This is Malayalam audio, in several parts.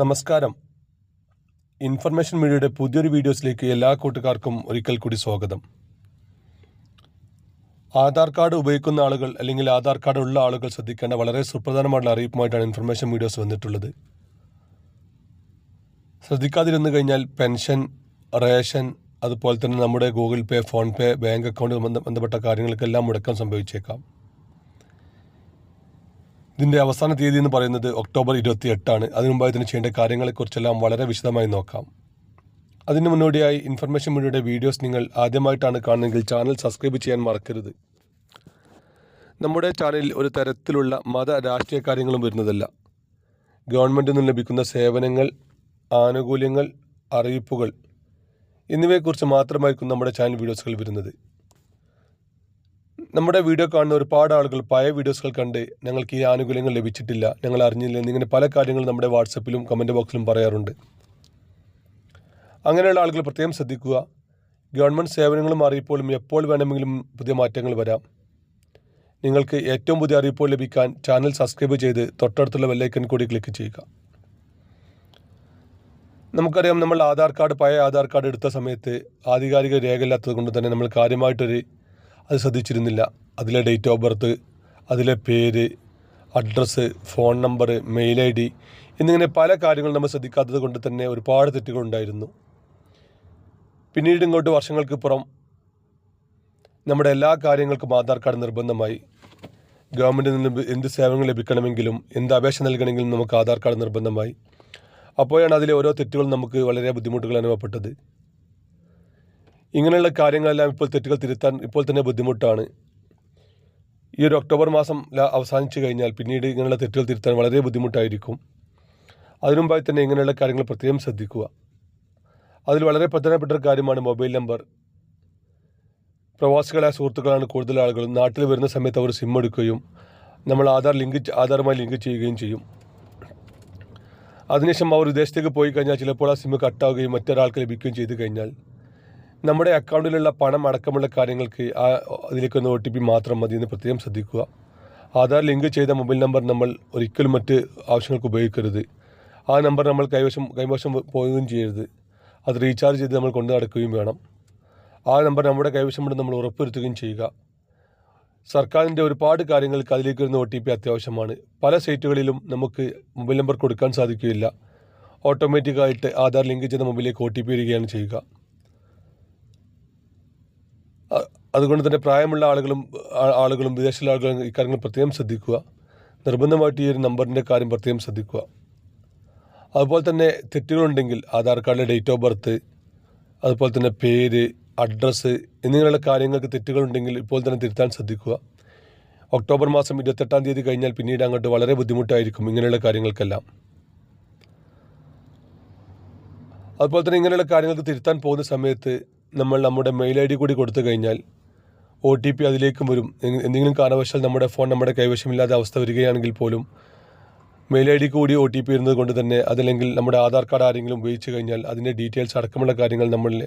നമസ്കാരം. ഇൻഫർമേഷൻ മീഡിയയുടെ പുതിയൊരു വീഡിയോസിലേക്ക് എല്ലാ കൂട്ടുകാർക്കും ഒരിക്കൽ കൂടി സ്വാഗതം. ആധാർ കാർഡ് ഉപയോഗിക്കുന്ന ആളുകൾ അല്ലെങ്കിൽ ആധാർ കാർഡ് ഉള്ള ആളുകൾ ശ്രദ്ധിക്കേണ്ട വളരെ സുപ്രധാനമായിട്ടുള്ള അറിയിപ്പുമായിട്ടാണ് ഇൻഫർമേഷൻ മീഡിയോസ് വന്നിട്ടുള്ളത്. ശ്രദ്ധിക്കാതിരുന്നു കഴിഞ്ഞാൽ പെൻഷൻ റേഷൻ അതുപോലെ തന്നെ നമ്മുടെ Google pay PhonePe bank account ബന്ധപ്പെട്ട കാര്യങ്ങൾക്കെല്ലാം മുടക്കം സംഭവിച്ചേക്കാം. ഇതിന്റെ അവസാന തീയതി എന്ന് പറയുന്നത് ഒക്ടോബർ ഇരുപത്തി എട്ടാണ് അതിനു മുമ്പായി ഇതിന് ചെയ്യേണ്ട കാര്യങ്ങളെക്കുറിച്ചെല്ലാം വളരെ വിശദമായി നോക്കാം. അതിന് മുന്നോടിയായി ഇൻഫർമേഷൻ മീഡിയയുടെ വീഡിയോസ് നിങ്ങൾ ആദ്യമായിട്ടാണ് കാണുന്നതെങ്കിൽ ചാനൽ സബ്സ്ക്രൈബ് ചെയ്യാൻ മറക്കരുത്. നമ്മുടെ ചാനലിൽ ഒരു തരത്തിലുള്ള മത രാഷ്ട്രീയ കാര്യങ്ങളും വരുന്നതല്ല. ഗവൺമെന്റിൽ നിന്ന് ലഭിക്കുന്ന സേവനങ്ങൾ ആനുകൂല്യങ്ങൾ അറിയിപ്പുകൾ എന്നിവയെക്കുറിച്ച് മാത്രമായിരിക്കും നമ്മുടെ ചാനൽ വീഡിയോസുകൾ വരുന്നത്. നമ്മുടെ വീഡിയോ കാണുന്ന ഒരുപാട് ആളുകൾ പഴയ വീഡിയോസുകൾ കണ്ട് ഞങ്ങൾക്ക് ഈ ആനുകൂല്യങ്ങൾ ലഭിച്ചിട്ടില്ല. ഞങ്ങൾ അറിഞ്ഞില്ല എന്നിങ്ങനെ പല കാര്യങ്ങളും നമ്മുടെ വാട്സപ്പിലും കമന്റ് ബോക്സിലും പറയാറുണ്ട്. അങ്ങനെയുള്ള ആളുകൾ പ്രത്യേകം ശ്രദ്ധിക്കുക. ഗവൺമെന്റ് സേവനങ്ങൾ മാറിയപ്പോഴും എപ്പോൾ വേണമെങ്കിലും പുതിയ മാറ്റങ്ങൾ വരാം. നിങ്ങൾക്ക് ഏറ്റവും പുതിയ അറിയിപ്പോൾ ലഭിക്കാൻ ചാനൽ സബ്സ്ക്രൈബ് ചെയ്ത് തൊട്ടടുത്തുള്ള വെല്ലൈക്കൻ കൂടി ക്ലിക്ക് ചെയ്യുക. നമുക്കറിയാം നമ്മൾ ആധാർ കാർഡ് പഴയ ആധാർ കാർഡ് എടുത്ത സമയത്ത് ആധികാരിക രേഖയില്ലാത്തത് കൊണ്ട് തന്നെ നമ്മൾ കാര്യമായിട്ടൊരു അത് ശ്രദ്ധിച്ചിരുന്നില്ല. അതിലെ ഡേറ്റ് ഓഫ് ബർത്ത് അതിലെ പേര് address phone number mail I D എന്നിങ്ങനെ പല കാര്യങ്ങളും നമ്മൾ ശ്രദ്ധിക്കാത്തത് കൊണ്ട് തന്നെ ഒരുപാട് തെറ്റുകളുണ്ടായിരുന്നു പിന്നീട് ഇങ്ങോട്ട് വർഷങ്ങൾക്ക് പുറം നമ്മുടെ എല്ലാ കാര്യങ്ങൾക്കും ആധാർ കാർഡ് നിർബന്ധമായി. ഗവൺമെന്റിൽ നിന്ന് എന്ത് സേവനങ്ങൾ ലഭിക്കണമെങ്കിലും എന്ത് അപേക്ഷ നൽകണമെങ്കിലും നമുക്ക് ആധാർ കാർഡ് നിർബന്ധമായി. അപ്പോഴാണ് അതിലെ ഓരോ തെറ്റുകളും നമുക്ക് വളരെ ബുദ്ധിമുട്ടുകൾ അനുഭവപ്പെട്ടത്. ഇങ്ങനെയുള്ള കാര്യങ്ങളെല്ലാം ഇപ്പോൾ തെറ്റുകൾ തിരുത്താൻ ഇപ്പോൾ തന്നെ ബുദ്ധിമുട്ടാണ്. ഈ ഒരു ഒക്ടോബർ മാസം അവസാനിച്ചു കഴിഞ്ഞാൽ പിന്നീട് ഇങ്ങനെയുള്ള തെറ്റുകൾ തിരുത്താൻ വളരെ ബുദ്ധിമുട്ടായിരിക്കും. അതിനുമുമ്പായി തന്നെ ഇങ്ങനെയുള്ള കാര്യങ്ങൾ പ്രത്യേകം ശ്രദ്ധിക്കുക. അതിൽ വളരെ പ്രധാനപ്പെട്ട ഒരു കാര്യമാണ് മൊബൈൽ നമ്പർ. പ്രവാസികളായ സുഹൃത്തുക്കളാണ് കൂടുതൽ ആളുകളും. നാട്ടിൽ വരുന്ന സമയത്ത് അവർ സിം എടുക്കുകയും നമ്മൾ ആധാർ ലിങ്ക് ആധാറുമായി ലിങ്ക് ചെയ്യുകയും ചെയ്യും. അതിനുശേഷം അവർ വിദേശത്തേക്ക് പോയി കഴിഞ്ഞാൽ ചിലപ്പോൾ ആ സിം കട്ടാവുകയും മറ്റൊരാൾക്ക് ലഭിക്കുകയും ചെയ്തു കഴിഞ്ഞാൽ നമ്മുടെ അക്കൗണ്ടിലുള്ള പണം അടക്കമുള്ള കാര്യങ്ങൾക്ക് ആ അതിലേക്കൊന്ന് ഒ ടി പി മാത്രം മതി എന്ന് പ്രത്യേകം ശ്രദ്ധിക്കുക. ആധാർ ലിങ്ക് ചെയ്ത മൊബൈൽ നമ്പർ നമ്മൾ ഒരിക്കലും മറ്റ് ആവശ്യങ്ങൾക്ക് ഉപയോഗിക്കരുത്. ആ നമ്പർ നമ്മൾ കൈവശം കൈവശം പോവുകയും ചെയ്യരുത്. അത് റീചാർജ് ചെയ്ത് നമ്മൾ കൊണ്ടു നടക്കുകയും വേണം. ആ നമ്പർ നമ്മുടെ കൈവശം കൈവശമുണ്ട് നമ്മൾ ഉറപ്പുവരുത്തുകയും ചെയ്യുക. സർക്കാരിന്റെ ഒരുപാട് കാര്യങ്ങൾക്ക് അതിലേക്ക് വരുന്ന ഒ ടി പി അത്യാവശ്യമാണ്. പല സൈറ്റുകളിലും നമുക്ക് മൊബൈൽ നമ്പർ കൊടുക്കാൻ സാധിക്കുകയില്ല. ഓട്ടോമാറ്റിക്കായിട്ട് ആധാർ ലിങ്ക് ചെയ്ത മൊബൈലിലേക്ക് ഒ ടി പി വരികയാണ് ചെയ്യുക. അതുകൊണ്ട് തന്നെ പ്രായമുള്ള ആളുകളും ആളുകളും വിദേശിലെ ആളുകളും ഇക്കാര്യങ്ങൾ പ്രത്യേകം ശ്രദ്ധിക്കുക. നിർബന്ധമായിട്ട് ഈ ഒരു നമ്പറിന്റെ കാര്യം പ്രത്യേകം ശ്രദ്ധിക്കുക. അതുപോലെ തന്നെ തെറ്റുകളുണ്ടെങ്കിൽ ആധാർ കാർഡിലെ ഡേറ്റ് ഓഫ് ബർത്ത് അതുപോലെ തന്നെ പേര് അഡ്രസ്സ് എന്നിങ്ങനെയുള്ള കാര്യങ്ങൾക്ക് തെറ്റുകളുണ്ടെങ്കിൽ ഇപ്പോൾ തന്നെ തിരുത്താൻ ശ്രദ്ധിക്കുക. ഒക്ടോബർ മാസം ഇരുപത്തെട്ടാം തീയതി കഴിഞ്ഞാൽ പിന്നീട് അങ്ങോട്ട് വളരെ ബുദ്ധിമുട്ടായിരിക്കും ഇങ്ങനെയുള്ള കാര്യങ്ങൾക്കെല്ലാം. അതുപോലെ തന്നെ ഇങ്ങനെയുള്ള കാര്യങ്ങൾക്ക് തിരുത്താൻ പോകുന്ന സമയത്ത് നമ്മൾ നമ്മുടെ മെയിൽ ഐ ഡി കൂടി കൊടുത്തു കഴിഞ്ഞാൽ ഒ ടി പി അതിലേക്കും വരും. എന്തെങ്കിലും കാരണവശാൽ നമ്മുടെ ഫോൺ നമ്മുടെ കൈവശമില്ലാത്ത അവസ്ഥ വരികയാണെങ്കിൽ പോലും മെയിൽ ഐ ഡി കൂടി ഒ ടി പി ഇരുന്നത് കൊണ്ട് തന്നെ അതല്ലെങ്കിൽ നമ്മുടെ ആധാർ കാർഡ് ആരെങ്കിലും ഉപയോഗിച്ച് കഴിഞ്ഞാൽ അതിന്റെ ഡീറ്റെയിൽസ് അടക്കമുള്ള കാര്യങ്ങൾ നമ്മളിൽ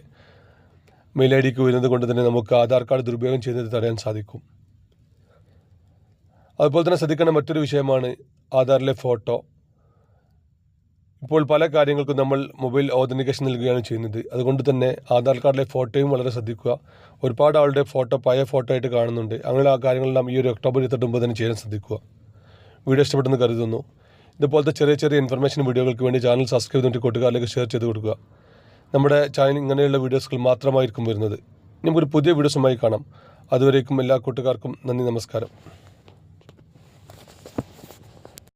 മെയിൽ ഐ ഡിക്ക് വരുന്നത് കൊണ്ട് തന്നെ നമുക്ക് ആധാർ കാർഡ് ദുരുപയോഗം ചെയ്യുന്നത് തടയാൻ സാധിക്കും. അതുപോലെ തന്നെ ശ്രദ്ധിക്കേണ്ട മറ്റൊരു വിഷയമാണ് ആധാറിലെ ഫോട്ടോ. ഇപ്പോൾ പല കാര്യങ്ങൾക്കും നമ്മൾ മൊബൈൽ ഓതന്റിക്കേഷൻ നൽകുകയാണ് ചെയ്യുന്നത്. അതുകൊണ്ട് തന്നെ ആധാർ കാർഡിലെ ഫോട്ടോയും വളരെ ശ്രദ്ധിക്കുക. ഒരുപാട് ആളുടെ ഫോട്ടോ പഴയ ഫോട്ടോ ആയിട്ട് കാണുന്നുണ്ട്. അങ്ങനെ ആ കാര്യങ്ങളെല്ലാം ഈ ഒരു ഒക്ടോബർ ഇരുപത്തെട്ട് തന്നെ ചെയ്യാൻ ശ്രദ്ധിക്കുക. വീഡിയോ ഇഷ്ടപ്പെട്ടെന്ന് കരുതുന്നു. ഇതുപോലത്തെ ചെറിയ ചെറിയ ഇൻഫർമേഷൻ വീഡിയോകൾക്ക് വേണ്ടി ചാനൽ സബ്സ്ക്രൈബ് ചെയ്തിട്ട് കൂട്ടുകാരിലേക്ക് ഷെയർ ചെയ്ത് കൊടുക്കുക. നമ്മുടെ ചാനൽ ഇങ്ങനെയുള്ള വീഡിയോസുകൾ മാത്രമായിരിക്കും വരുന്നത്. നമുക്കൊരു പുതിയ വീഡിയോസുമായി കാണാം. അതുവരേക്കും എല്ലാ കൂട്ടുകാർക്കും നന്ദി നമസ്കാരം.